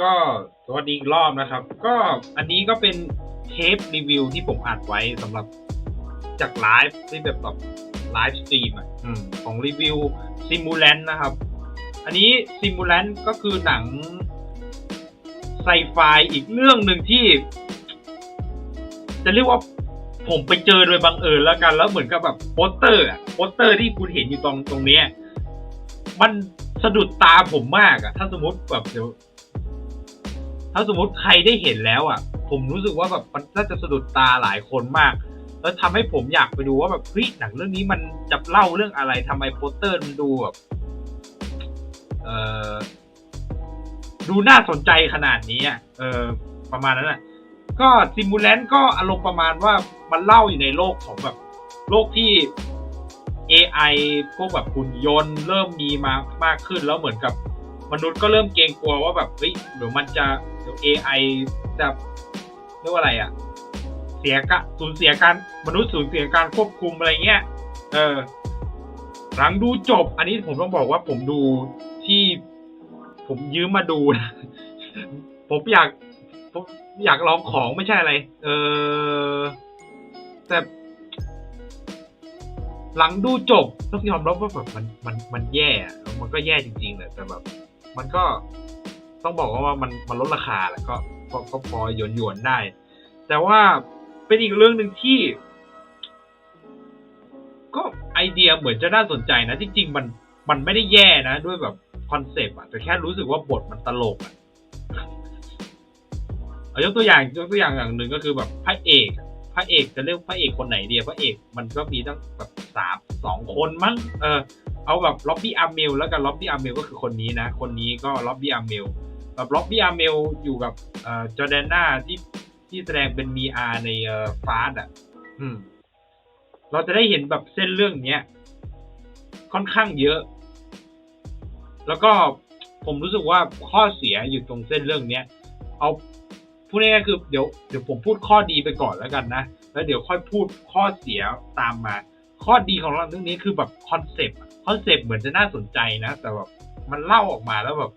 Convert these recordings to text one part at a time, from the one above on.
ก็สวัสดีอีกรอบนะครับ ก็อันนี้ก็เป็นเทปรีวิวที่ผมอัดไว้สำหรับจากไลฟ์ที่แบบแบบไลฟ์สตรีมอะอืมของรีวิวซิมูแลนนะครับ อันนี้ซิมูแลนก็คือหนังไซไฟอีกเรื่องหนึ่งที่ จะเรียกว่าผมไปเจอโดยบังเอิญแล้วกัน แล้วเหมือนกับแบบโปสเตอร์อะโปสเตอร์ที่คุณเห็นอยู่ตรงตรงเนี้ยมันสะดุดตาผมมากอะถ้าสมมติแบบเดี๋ยว ถ้าสมมติใครได้เห็นแล้วอะ ผมรู้สึกว่าแบบมันน่าจะสะดุดตาหลายคนมาก แล้วทำให้ผมอยากไปดูว่าแบบเฮ้ยหนังเรื่องนี้มันจะเล่าเรื่องอะไรทำไมโปสเตอร์มันดูแบบเออดูน่าสนใจขนาดนี้อะเออประมาณนั้นอะก็ซิมูแลนก็อารมณ์ประมาณว่ามันเล่าอยู่ในโลกของแบบ โลกที่ AI พวกแบบหุ่นยนต์ เริ่มมีมามากขึ้นแล้วเหมือนกับมนุษย์ก็เริ่มเกรงกลัวว่าแบบเฮ้ยเดี๋ยวมันจะ ดี๋ยว AI จะเรียกว่าอะไรอะ่ะ เสียกะสูญเสียการมนุษย์สูญเสียการควบคุมอะไรเงี้ย เออ หลังดูจบ อันนี้ผมต้องบอกว่าผมดูที่ผมยืมมาดูนะผมอยากผมอยากลองของไม่ใช่อะไร เออ แต่หลังดูจบต้องยอมรับว่าแบบมันมันมันแย่ มันก็แย่จริงๆแหละแต่แบบ มันก็ ต้องบอกว่ามันมันลดราคาและก็ก็ก็พอหยวนหยวนได้ แต่ว่าเป็นอีกเรื่องหนึ่งที่ ก็ไอเดียเหมือนจะน่าสนใจนะ จริง ๆ มันมันไม่ได้แย่นะ ด้วยแบบคอนเซปต์อะแต่แค่รู้สึกว่าบทมันตลกอะเอายกตัวอย่างยกตัวอย่างอย่างหนึ่งก็คือแบบพระเอกพระเอกจะเรียกพระเอกคนไหนดีอะพระเอกมันก็มีตั้งแบบสามสองคนมั้งเออเอาแบบล็อบบี้อาร์เมลแล้วกันล็อบบี้อาร์เมลก็คือคนนี้นะ คนนี้ก็ล็อบบี้อาร์เมล แบบล็อบบี้อาร์เมลอยู่กับเอ่อจอร์แดน่าที่ที่แสดงเป็นมีอาในเอ่อฟาสอะ อืม เราจะได้เห็นแบบเส้นเรื่องเนี้ย ค่อนข้างเยอะ แล้วก็ผมรู้สึกว่าข้อเสียอยู่ตรงเส้นเรื่องเนี้ย เอาพูดง่ายๆคือเดี๋ยวเดี๋ยวผมพูดข้อดีไปก่อนแล้วกันนะ แล้วเดี๋ยวค่อยพูดข้อเสียตามมา ข้อดีของเรื่องนี้คือแบบคอนเซปต์คอนเซปต์เหมือนจะน่าสนใจนะ แต่แบบมันเล่าออกมาแล้วแบบ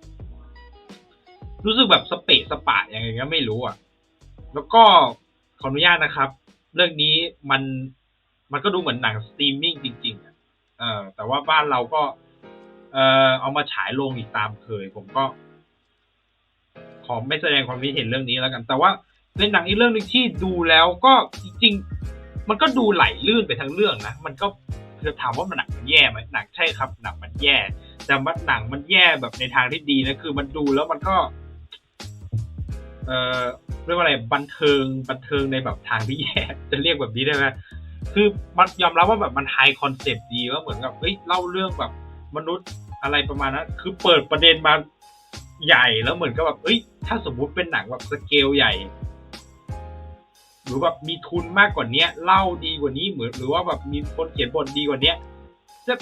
รู้สึกแบบสเปะสปะยังไงก็ไม่รู้อะ แล้วก็ขออนุญาตนะครับ เรื่องนี้มันมันก็ดูเหมือนหนังสตรีมมิ่งจริงๆอะเออแต่ว่าบ้านเราก็ เออเอามาฉายลงอีกตามเคย ผมก็ ขอไม่แสดงความคิดเห็นเรื่องนี้แล้วกัน แต่ว่าเป็นหนังอีกเรื่องหนึ่งที่ดูแล้วก็จริงๆ มันก็ดูไหลลื่นไปทั้งเรื่องนะมันก็คือถามว่ามันหนังมันแย่ไหมหนังใช่ครับหนังมันแย่ แต่มันหนังมันแย่แบบในทางที่ดีนะคือมันดูแล้วมันก็ เอ่อเรียกว่าอะไรบันเทิงบันเทิงในแบบทางที่แย่จะเรียกแบบนี้ได้ไหมคือมันยอมรับว่าแบบมันไฮคอนเซปต์ดีว่าเหมือนกับเฮ้ยเล่าเรื่องแบบมนุษย์อะไรประมาณนั้นคือเปิดประเด็นมาใหญ่แล้วเหมือนกับแบบเอ้ย ถ้าสมมุติเป็นหนังแบบสเกลใหญ่ หรือแบบมีทุนมากกว่าเนี้ยเล่าดีกว่านี้เหมือนหรือว่าแบบมีคนเขียนบทดีกว่าเนี้ยจะ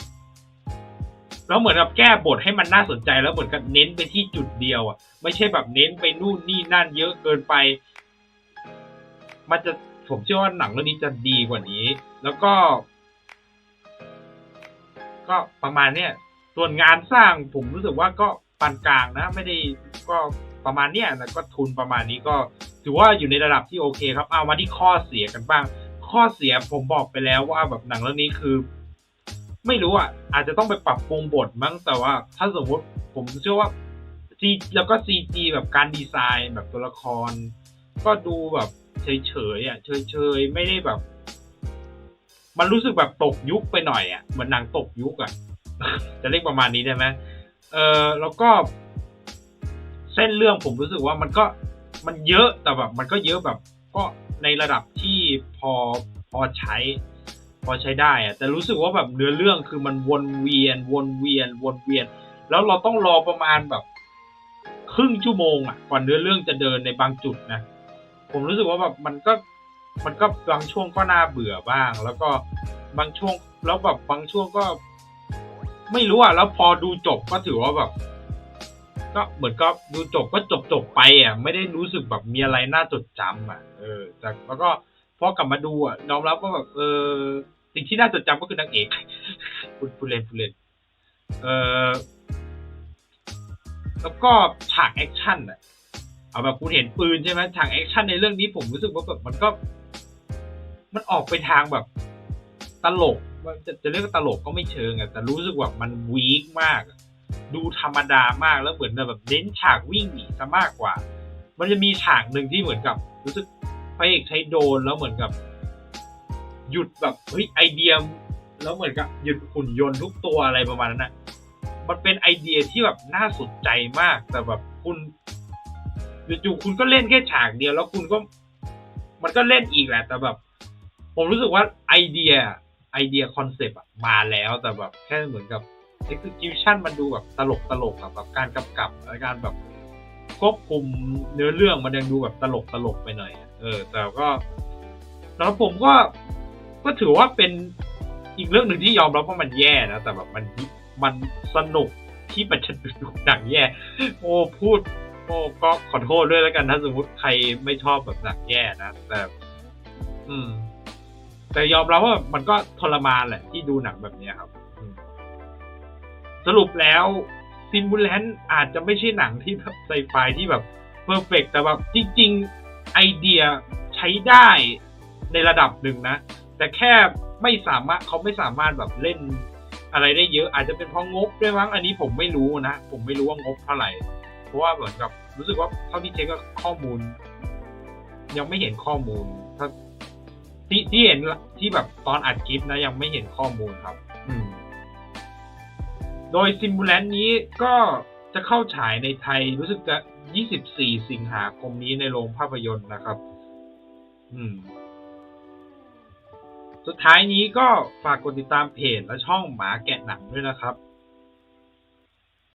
แล้วเหมือนกับแก้บทให้มันน่าสนใจแล้วเหมือนกับเน้นไปที่จุดเดียวอะ ไม่ใช่แบบเน้นไปนู่นนี่นั่นเยอะเกินไป มันจะผมเชื่อว่าหนังเรื่องนี้จะดีกว่านี้ แล้วก็ ก็ประมาณเนี้ยส่วนงานสร้างผมรู้สึกว่าก็ปานกลางนะ ไม่ได้ก็ประมาณเนี้ยนะก็ทุนประมาณนี้ก็ถือว่าอยู่ในระดับที่โอเค ครับเอามาที่ข้อเสียกันบ้าง ข้อเสียผมบอกไปแล้วว่าแบบหนังเรื่องนี้คือ ไม่รู้อะ อาจจะต้องไปปรับปรุงบทมั้งแต่ว่า ถ้าสมมติผมเชื่อว่าซีแล้วก็ซีจีแบบการดีไซน์แบบตัวละคร ก็ดูแบบเฉยๆอะเฉยๆไม่ได้แบบ มันรู้สึกแบบตกยุคไปหน่อยอะเหมือนหนังตกยุคอะ จะเรียกประมาณนี้ได้ไหมเออแล้วก็ เส้นเรื่องผมรู้สึกว่ามันก็มันเยอะแต่แบบ มันก็เยอะแบบ ก็ในระดับที่พอพอใช้ อใช้ได้อะแต่รู้สึกว่าแบบเนื้อเรื่องคือมันวนเวียน วนเวียน วนเวียน แล้วเราต้องรอประมาณแบบ ครึ่งชั่วโมงอะกว่าเนื้อเรื่องจะเดินในบางจุดนะ ผมรู้สึกว่าแบบมันก็มันก็บางช่วงก็น่าเบื่อบ้าง แล้วก็บางช่วงแล้วแบบบางช่วงก็ ไม่รู้อะแล้วพอดูจบก็ถือว่าแบบ ก็เหมือนก็ดูจบก็จบจบไปอะ ไม่ได้รู้สึกแบบมีอะไรน่าจดจำอะ เออแต่แล้วก็พอกลับมาดูอะยอมรับว่าแบบเออ สิ่งที่น่าจดจำก็คือนางเอกพูดพูดเล่นพูดเล่นเออแล้วก็ฉากแอคชั่นอะเอาแบบคุณเห็นปืนใช่ไหมฉากแอคชั่นในเรื่องนี้ผมรู้สึกว่าแบบมันก็ มันออกไปทางแบบตลกมันจะจะเรียกว่าตลกก็ไม่เชิงอะแต่รู้สึกว่ามันวีคมาก ดูธรรมดามากแล้วเหมือนแบบเน้นฉากวิ่งหนีซะมากกว่า มันจะมีฉากหนึ่งที่เหมือนกับ รู้สึกพระเอกใช้โดนแล้วเหมือนกับ หยุดแบบเฮ้ยไอเดีย แล้วเหมือนกับหยุดหุ่นยนต์ทุกตัวอะไรประมาณนั้นนะมันเป็นไอเดียที่แบบน่าสนใจมากแต่แบบคุณจู่ๆคุณก็เล่นแค่ฉากเดียว แล้วคุณก็ มันก็เล่นอีกแหละ แต่แบบ ผมรู้สึกว่าไอเดีย ไอเดียคอนเซปต์อะมาแล้วแต่แบบ แค่เหมือนกับ execution มันดูแบบตลกตลกๆอะแบบการกำกับและการแบบควบคุมเนื้อเรื่องมันยังดูแบบตลกตลกไปหน่อย เออ แต่ก็แล้วผมก็ ก็ถือว่าเป็นอีกเรื่องหนึ่งที่ยอมรับว่ามันแย่นะ แต่แบบมันมันสนุกที่มันจะดูหนังแย่ โอ้พูด โอ้ก็ขอโทษด้วยแล้วกัน ถ้าสมมติใครไม่ชอบแบบหนังแย่นะ แต่ อืม แต่ยอมรับว่ามันก็ทรมานแหละที่ดูหนังแบบนี้ครับสรุปแล้วซิมบูแลนอาจจะไม่ใช่หนังที่แบบไซไฟที่แบบเพอร์เฟกแต่แบบจริง ๆ ไอเดียใช้ได้ในระดับหนึ่งนะ แต่แค่ไม่สามารถเขาไม่สามารถแบบเล่นอะไรได้เยอะ อาจจะเป็นเพราะงบด้วยมั้งอันนี้ผมไม่รู้นะ ผมไม่รู้ว่างบเท่าไหร่ เพราะว่าเหมือนกับรู้สึกว่าเท่าที่เช็คก็ข้อมูล ยังไม่เห็นข้อมูลถ้าที่ที่เห็นที่แบบตอนอัดคลิปนะยังไม่เห็นข้อมูลครับ อืม โดยซิมบูแลนนี้ก็จะเข้าฉายในไทยรู้สึกจะ 24 สิงหาคมนี้ในโรงภาพยนตร์นะครับ อืม สุดท้ายนี้ก็ฝากกดติดตามเพจและช่องหมาแกะหนังด้วยนะครับ